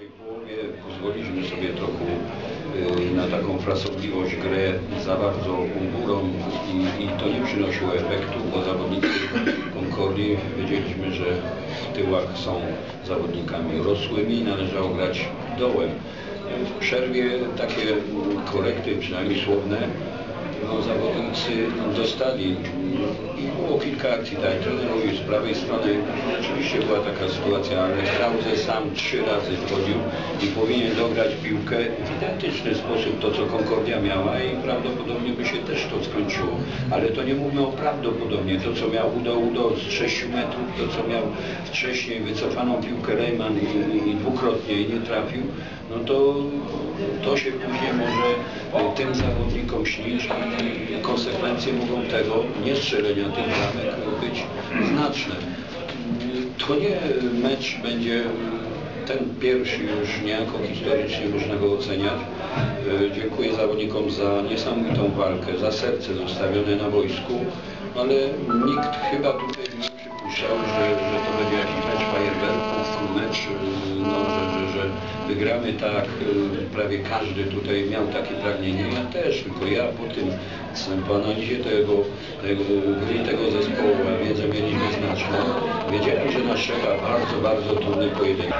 pierwszej połowie pozwoliliśmy sobie trochę y, na taką frasobliwość grę za bardzo górą i, i to nie przynosiło efektu, bo zawodnicy Concordii wiedzieliśmy, że w tyłach są zawodnikami rosłymi, należało grać dołem. W przerwie takie korekty, przynajmniej słowne, no, zawodnicy dostali i kilka akcji, trener mówił z prawej strony, rzeczywiście była taka sytuacja, ale Krause sam trzy razy wchodził i powinien dograć piłkę w identyczny sposób to, co Concordia miała i prawdopodobnie by się też to skończyło, ale to nie mówmy o prawdopodobnie, to co miał Udo Udo z 6 metrów, to co miał wcześniej wycofaną piłkę Lejman i, i, i dwukrotnie i nie trafił, no to to się później może e, tym zawodnikom śnić i konsekwencje mogą tego niestrzelenia tych bramek być znaczne. To nie mecz będzie ten pierwszy już niejako historycznie można go oceniać. E, Dziękuję zawodnikom za niesamowitą walkę, za serce zostawione na wojsku, ale nikt chyba tutaj nie przypuszczał, że, że to będzie jakiś mecz fajerwerków, mecz, no, że, że, że wygramy tak, e, prawie każdy tutaj miał takie pragnienie, ja też, tylko ja po tym, po analizie tego, tego tego zespołu, wiedzę mieliśmy znaczną, wiedziałem, że nas czeka bardzo, bardzo trudny pojedynek.